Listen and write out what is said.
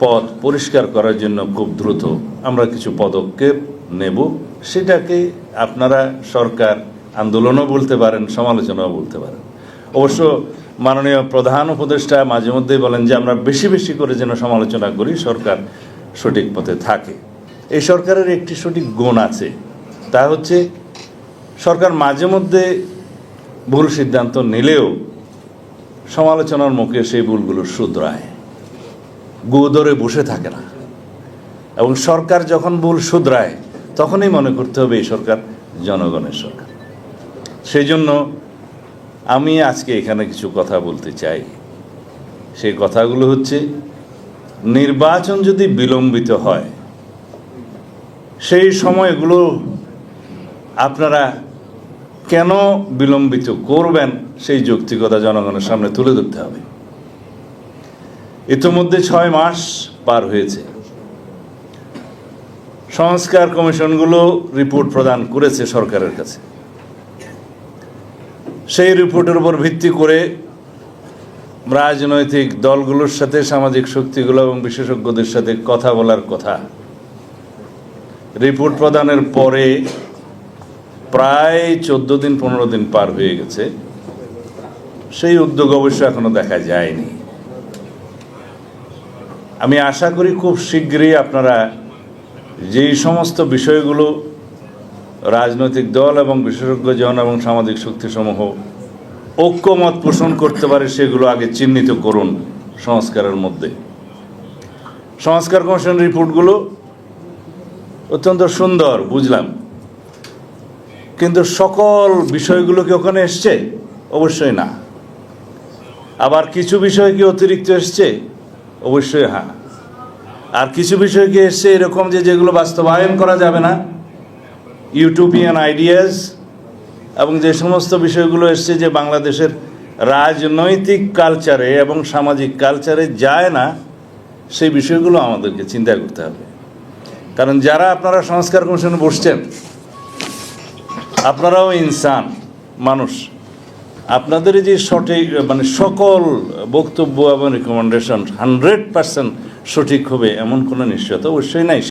পথ পরিষ্কার করার জন্য খুব দ্রুত আমরা কিছু পদক্ষেপ নেব। সেটাকে আপনারা সরকার আন্দোলনও বলতে পারেন, সমালোচনাও বলতে পারেন। অবশ্য মাননীয় প্রধান উপদেষ্টা মাঝে মধ্যেই বলেন যে, আমরা বেশি বেশি করে যেন সমালোচনা করি, সরকার সঠিক পথে থাকে। এই সরকারের একটি সঠিক গুণ আছে। তা হচ্ছে, সরকার মাঝে মধ্যে ভুল সিদ্ধান্ত নিলেও সমালোচনার মুখে সেই ভুলগুলো শুধরায়। গু ধরে বসে থাকে না। এবং সরকার যখন ভুল শুধরায়, তখনই মনে করতে হবে এই সরকার জনগণের সরকার। সেই জন্য আমি আজকে এখানে কিছু কথা বলতে চাই। সেই কথাগুলো হচ্ছে, নির্বাচন যদি বিলম্বিত হয়, সেই সময়গুলো আপনারা কেন বিলম্বিত করবেন, সেই যৌক্তিকতা জনগণের সামনে তুলে ধরতে হবে। ইতিমধ্যে ছয় মাস পার হয়েছে। সংস্কার কমিশনগুলো রিপোর্ট প্রদান করেছে সরকারের কাছে। সেই রিপোর্টের উপর ভিত্তি করে রাজনৈতিক দলগুলোর সাথে, সামাজিক শক্তিগুলো এবং বিশেষজ্ঞদের সাথে কথা বলার কথা। রিপোর্ট প্রদানের পরে প্রায় চোদ্দ দিন, পনেরো দিন পার হয়ে গেছে। সেই উদ্যোগ অবশ্য এখনও দেখা যায়নি। আমি আশা করি খুব শীঘ্রই আপনারা যেই সমস্ত বিষয়গুলো রাজনৈতিক দল এবং বিশেষজ্ঞজন এবং সামাজিক শক্তিসমূহ ঐক্যমত পোষণ করতে পারে, সেগুলো আগে চিহ্নিত করুন সংস্কারের মধ্যে। সংস্কার কমিশন রিপোর্টগুলো অত্যন্ত সুন্দর, বুঝলাম। কিন্তু সকল বিষয়গুলো কি ওখানে এসছে? অবশ্যই না। আবার কিছু বিষয় কি অতিরিক্ত এসছে? অবশ্যই হ্যাঁ। আর কিছু বিষয় কি এসছে এরকম যে যেগুলো বাস্তবায়ন করা যাবে না? ইউটোপিয়ান আইডিয়াস এবং যে সমস্ত বিষয়গুলো এসছে যে বাংলাদেশের রাজনৈতিক কালচারে এবং সামাজিক কালচারে যায় না, সেই বিষয়গুলো আমাদেরকে চিন্তা করতে হবে। কারণ যারা আপনারা সংস্কার কমিশনে বসছেন, আপনারাও ইনসান মানুষ। আপনাদের যে সঠিক মানে সকল বক্তব্য এবং রেকমেন্ডেশন হান্ড্রেড পার্সেন্ট সঠিক হবে, এমন কোনো নিশ্চয়তা অবশ্যই নাই।